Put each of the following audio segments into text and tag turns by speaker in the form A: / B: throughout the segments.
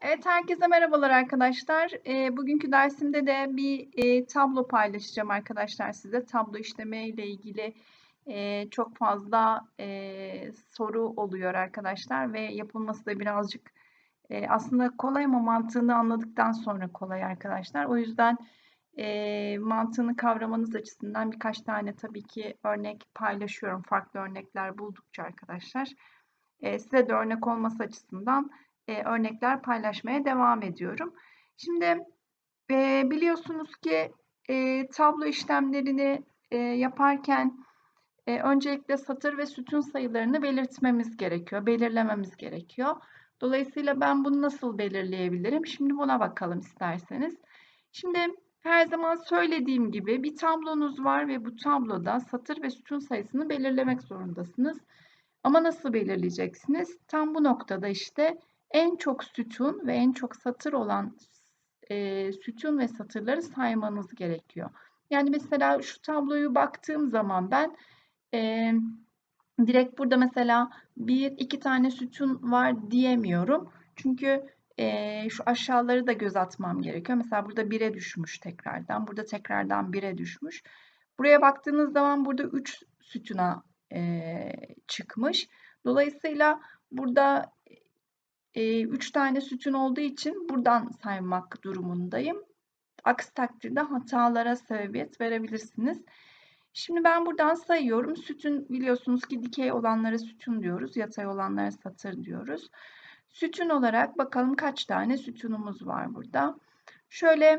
A: Evet, herkese merhabalar arkadaşlar. Eee, bugünkü dersimde de bir, eee, tablo paylaşacağım arkadaşlar size. Tablo işleme ile ilgili, eee, çok fazla, eee, soru oluyor arkadaşlar ve yapılması da birazcık, eee, aslında kolay ama mantığını anladıktan sonra kolay arkadaşlar. O yüzden, eee, mantığını kavramanız açısından birkaç tane tabii ki örnek paylaşıyorum farklı örnekler buldukça arkadaşlar. Eee, size de örnek olması açısından, eee, örnekler paylaşmaya devam ediyorum. Şimdi, eee, biliyorsunuz ki, eee, tablo işlemlerini, eee, yaparken, eee, öncelikle satır ve sütun sayılarını belirtmemiz gerekiyor, belirlememiz gerekiyor. Dolayısıyla ben bunu nasıl belirleyebilirim? Şimdi buna bakalım isterseniz. Şimdi her zaman söylediğim gibi bir tablonuz var ve bu tabloda satır ve sütun sayısını belirlemek zorundasınız. Ama nasıl belirleyeceksiniz? Tam bu noktada işte en çok sütun ve en çok satır olan e, sütun ve satırları saymanız gerekiyor. Yani mesela şu tabloyu baktığım zaman ben e, direkt burada mesela bir iki tane sütun var diyemiyorum. Çünkü e, şu aşağıları da göz atmam gerekiyor. Mesela burada 1'e düşmüş tekrardan. Burada tekrardan 1'e düşmüş. Buraya baktığınız zaman burada 3 sütuna e, çıkmış. Dolayısıyla burada 3 tane sütun olduğu için buradan saymak durumundayım. Aksi takdirde hatalara sebebiyet verebilirsiniz. Şimdi ben buradan sayıyorum. Sütun biliyorsunuz ki dikey olanlara sütun diyoruz. Yatay olanlara satır diyoruz. Sütun olarak bakalım kaç tane sütunumuz var burada. Şöyle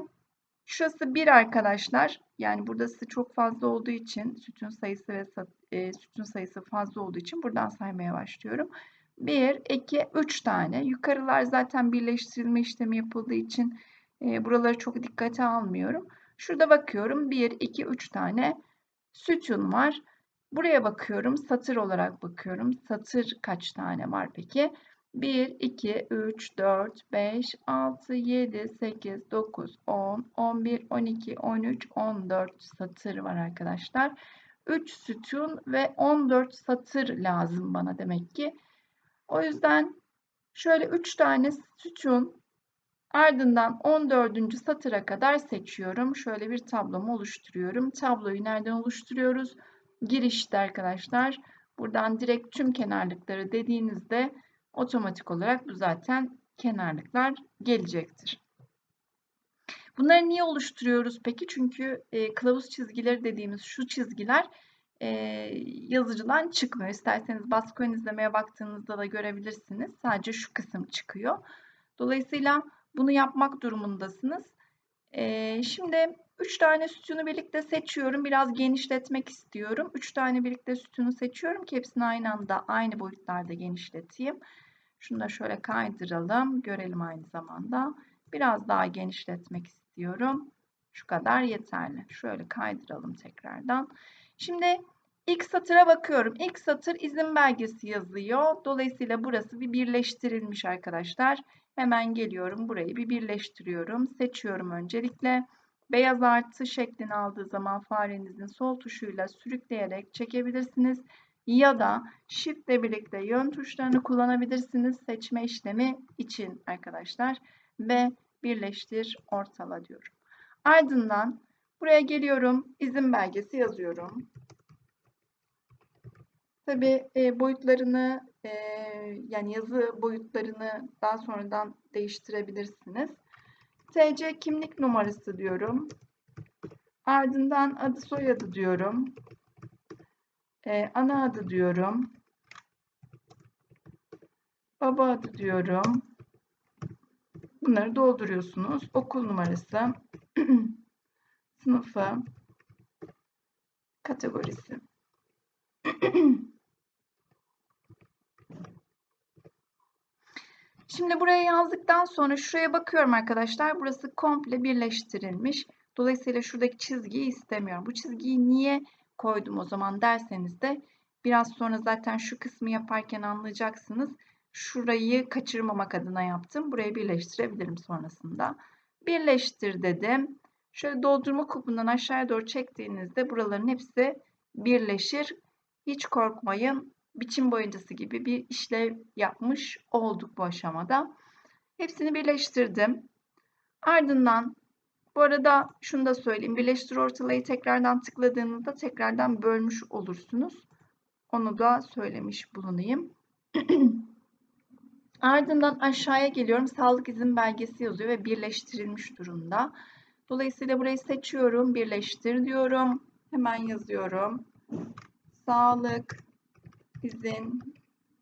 A: şurası 1 arkadaşlar. Yani burası çok fazla olduğu için sütun sayısı ve e, sütun sayısı fazla olduğu için buradan saymaya başlıyorum. 1, 2, 3 tane. Yukarılar zaten birleştirilme işlemi yapıldığı için e, buraları çok dikkate almıyorum. Şurada bakıyorum 1, 2, 3 tane sütun var. Buraya bakıyorum satır olarak bakıyorum. Satır kaç tane var peki? 1, 2, 3, 4, 5, 6, 7, 8, 9, 10, 11, 12, 13, 14 satır var arkadaşlar. 3 sütun ve 14 satır lazım bana demek ki. O yüzden şöyle 3 tane sütun ardından 14. satıra kadar seçiyorum. Şöyle bir tablomu oluşturuyorum. Tabloyu nereden oluşturuyoruz? Girişte arkadaşlar. Buradan direkt tüm kenarlıkları dediğinizde otomatik olarak bu zaten kenarlıklar gelecektir. Bunları niye oluşturuyoruz peki? Çünkü e, kılavuz çizgileri dediğimiz şu çizgiler e, yazıcıdan çıkmıyor. İsterseniz baskı ön izlemeye baktığınızda da görebilirsiniz. Sadece şu kısım çıkıyor. Dolayısıyla bunu yapmak durumundasınız. E, şimdi 3 tane sütunu birlikte seçiyorum. Biraz genişletmek istiyorum. 3 tane birlikte sütunu seçiyorum ki hepsini aynı anda aynı boyutlarda genişleteyim. Şunu da şöyle kaydıralım. Görelim aynı zamanda. Biraz daha genişletmek istiyorum. Şu kadar yeterli. Şöyle kaydıralım tekrardan. Şimdi ilk satıra bakıyorum. İlk satır izin belgesi yazıyor. Dolayısıyla burası bir birleştirilmiş arkadaşlar. Hemen geliyorum. Burayı bir birleştiriyorum. Seçiyorum öncelikle. Beyaz artı şeklini aldığı zaman farenizin sol tuşuyla sürükleyerek çekebilirsiniz. Ya da Shift ile birlikte yön tuşlarını kullanabilirsiniz seçme işlemi için arkadaşlar. Ve birleştir ortala diyorum. Ardından Buraya geliyorum. izin belgesi yazıyorum. Tabi e, boyutlarını e, yani yazı boyutlarını daha sonradan değiştirebilirsiniz. TC kimlik numarası diyorum. Ardından adı soyadı diyorum. E, ana adı diyorum. Baba adı diyorum. Bunları dolduruyorsunuz. Okul numarası. sınıfı, kategorisi. Şimdi buraya yazdıktan sonra şuraya bakıyorum arkadaşlar. Burası komple birleştirilmiş. Dolayısıyla şuradaki çizgiyi istemiyorum. Bu çizgiyi niye koydum o zaman derseniz de biraz sonra zaten şu kısmı yaparken anlayacaksınız. Şurayı kaçırmamak adına yaptım. Burayı birleştirebilirim sonrasında. Birleştir dedim. Şöyle doldurma kupundan aşağıya doğru çektiğinizde buraların hepsi birleşir. Hiç korkmayın. Biçim boyacısı gibi bir işlev yapmış olduk bu aşamada. Hepsini birleştirdim. Ardından bu arada şunu da söyleyeyim. Birleştir ortalayı tekrardan tıkladığınızda tekrardan bölmüş olursunuz. Onu da söylemiş bulunayım. Ardından aşağıya geliyorum. Sağlık izin belgesi yazıyor ve birleştirilmiş durumda. Dolayısıyla burayı seçiyorum. Birleştir diyorum. Hemen yazıyorum. Sağlık izin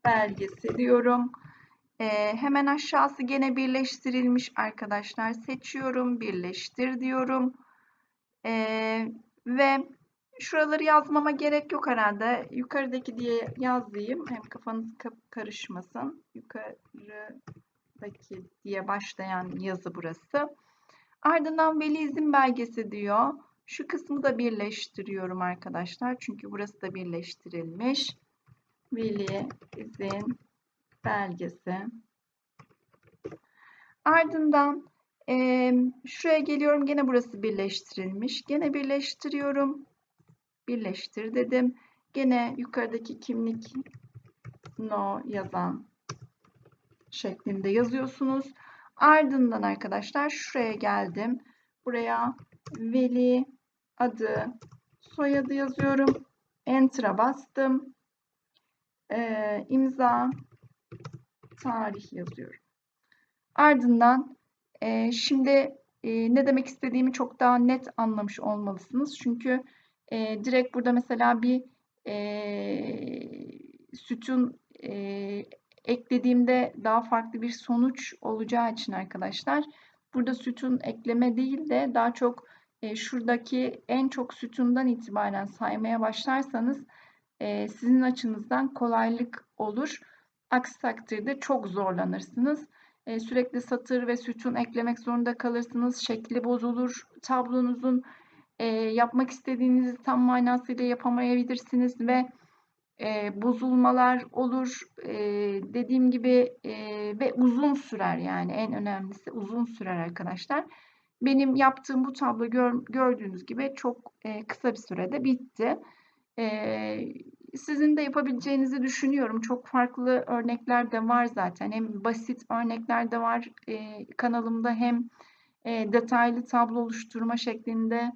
A: belgesi diyorum. Ee, hemen aşağısı gene birleştirilmiş arkadaşlar. Seçiyorum. Birleştir diyorum. Ee, ve şuraları yazmama gerek yok herhalde. Yukarıdaki diye yazayım. Hem kafanız karışmasın. Yukarıdaki diye başlayan yazı burası. Ardından veli izin belgesi diyor. Şu kısmı da birleştiriyorum arkadaşlar. Çünkü burası da birleştirilmiş. Veli izin belgesi. Ardından e, şuraya geliyorum. Gene burası birleştirilmiş. Gene birleştiriyorum. Birleştir dedim. Gene yukarıdaki kimlik no yazan şeklinde yazıyorsunuz. Ardından arkadaşlar şuraya geldim. Buraya veli adı soyadı yazıyorum. Enter'a bastım. Ee, imza tarih yazıyorum. Ardından e, şimdi e, ne demek istediğimi çok daha net anlamış olmalısınız. Çünkü e, direkt burada mesela bir e, sütun e, eklediğimde daha farklı bir sonuç olacağı için arkadaşlar burada sütun ekleme değil de daha çok e, şuradaki en çok sütundan itibaren saymaya başlarsanız e, sizin açınızdan kolaylık olur. Aksi takdirde çok zorlanırsınız. E, sürekli satır ve sütun eklemek zorunda kalırsınız. Şekli bozulur. Tablonuzun e, yapmak istediğinizi tam manasıyla yapamayabilirsiniz ve e, bozulmalar olur. E, dediğim gibi e, ve uzun sürer yani en önemlisi uzun sürer arkadaşlar. Benim yaptığım bu tablo gör, gördüğünüz gibi çok e, kısa bir sürede bitti. E, sizin de yapabileceğinizi düşünüyorum. Çok farklı örnekler de var zaten. Hem basit örnekler de var e, kanalımda hem e, detaylı tablo oluşturma şeklinde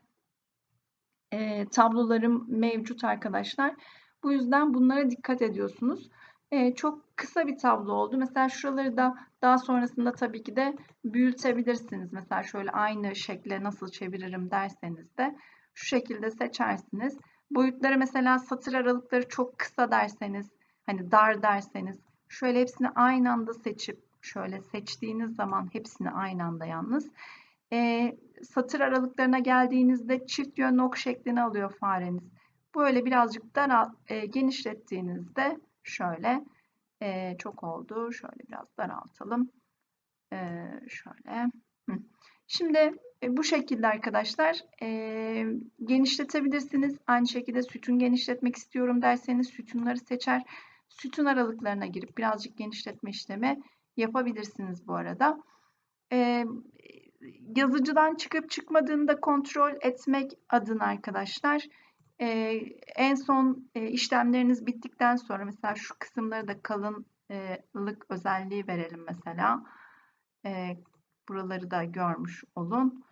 A: e, tablolarım mevcut arkadaşlar. Bu yüzden bunlara dikkat ediyorsunuz. E, çok kısa bir tablo oldu. Mesela şuraları da daha sonrasında tabii ki de büyütebilirsiniz. Mesela şöyle aynı şekle nasıl çeviririm derseniz de şu şekilde seçersiniz. Boyutları mesela satır aralıkları çok kısa derseniz, hani dar derseniz şöyle hepsini aynı anda seçip şöyle seçtiğiniz zaman hepsini aynı anda yalnız e, satır aralıklarına geldiğinizde çift yönlü ok şeklini alıyor fareniz. Böyle birazcık dar e, genişlettiğinizde şöyle e, çok oldu. Şöyle biraz daraltalım. E, şöyle. Hı. Şimdi e, bu şekilde arkadaşlar e, genişletebilirsiniz. Aynı şekilde sütun genişletmek istiyorum derseniz sütunları seçer. Sütun aralıklarına girip birazcık genişletme işlemi yapabilirsiniz bu arada. E, yazıcıdan çıkıp çıkmadığını da kontrol etmek adına arkadaşlar. E, en son e, işlemleriniz bittikten sonra mesela şu kısımları da kalınlık özelliği verelim mesela. E, buraları da görmüş olun.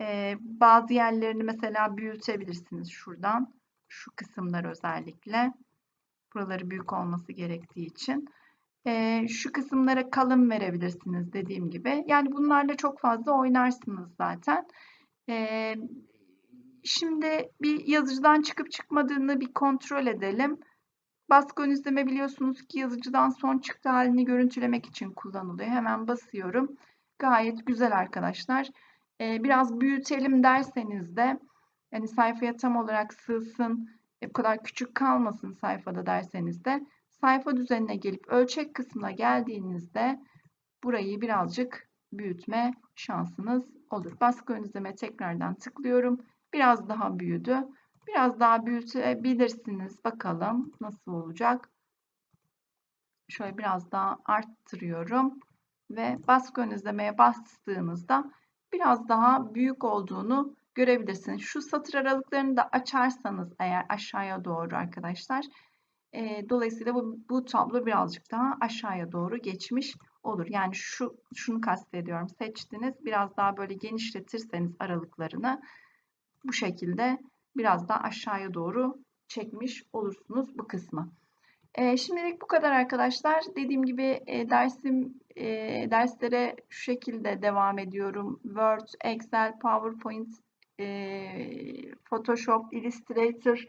A: E, bazı yerlerini mesela büyütebilirsiniz şuradan. Şu kısımlar özellikle. Buraları büyük olması gerektiği için. E, şu kısımlara kalın verebilirsiniz dediğim gibi. Yani bunlarla çok fazla oynarsınız zaten. E, şimdi bir yazıcıdan çıkıp çıkmadığını bir kontrol edelim. Baskı izleme biliyorsunuz ki yazıcıdan son çıktı halini görüntülemek için kullanılıyor. Hemen basıyorum. Gayet güzel arkadaşlar. Ee, biraz büyütelim derseniz de yani sayfaya tam olarak sığsın, e, bu kadar küçük kalmasın sayfada derseniz de sayfa düzenine gelip ölçek kısmına geldiğinizde burayı birazcık büyütme şansınız olur. Baskı ön izleme tekrardan tıklıyorum. Biraz daha büyüdü. Biraz daha büyütebilirsiniz. Bakalım nasıl olacak. Şöyle biraz daha arttırıyorum. Ve baskı ön izlemeye bastığınızda biraz daha büyük olduğunu görebilirsiniz. Şu satır aralıklarını da açarsanız eğer aşağıya doğru arkadaşlar. E, dolayısıyla bu, bu tablo birazcık daha aşağıya doğru geçmiş olur. Yani şu şunu kastediyorum. Seçtiniz. Biraz daha böyle genişletirseniz aralıklarını bu şekilde biraz daha aşağıya doğru çekmiş olursunuz bu kısmı. E, şimdilik bu kadar arkadaşlar. Dediğim gibi e, dersim e, derslere şu şekilde devam ediyorum. Word, Excel, PowerPoint, e, Photoshop, Illustrator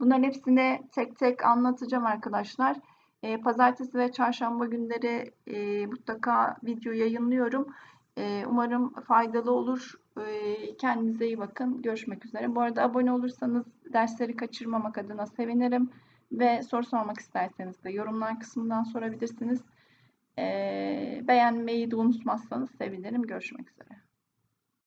A: bunların hepsini tek tek anlatacağım arkadaşlar. E, pazartesi ve çarşamba günleri e, mutlaka video yayınlıyorum. E, umarım faydalı olur. E, kendinize iyi bakın. Görüşmek üzere. Bu arada abone olursanız dersleri kaçırmamak adına sevinirim. Ve soru sormak isterseniz de yorumlar kısmından sorabilirsiniz. E, beğenmeyi de unutmazsanız sevinirim. Görüşmek üzere.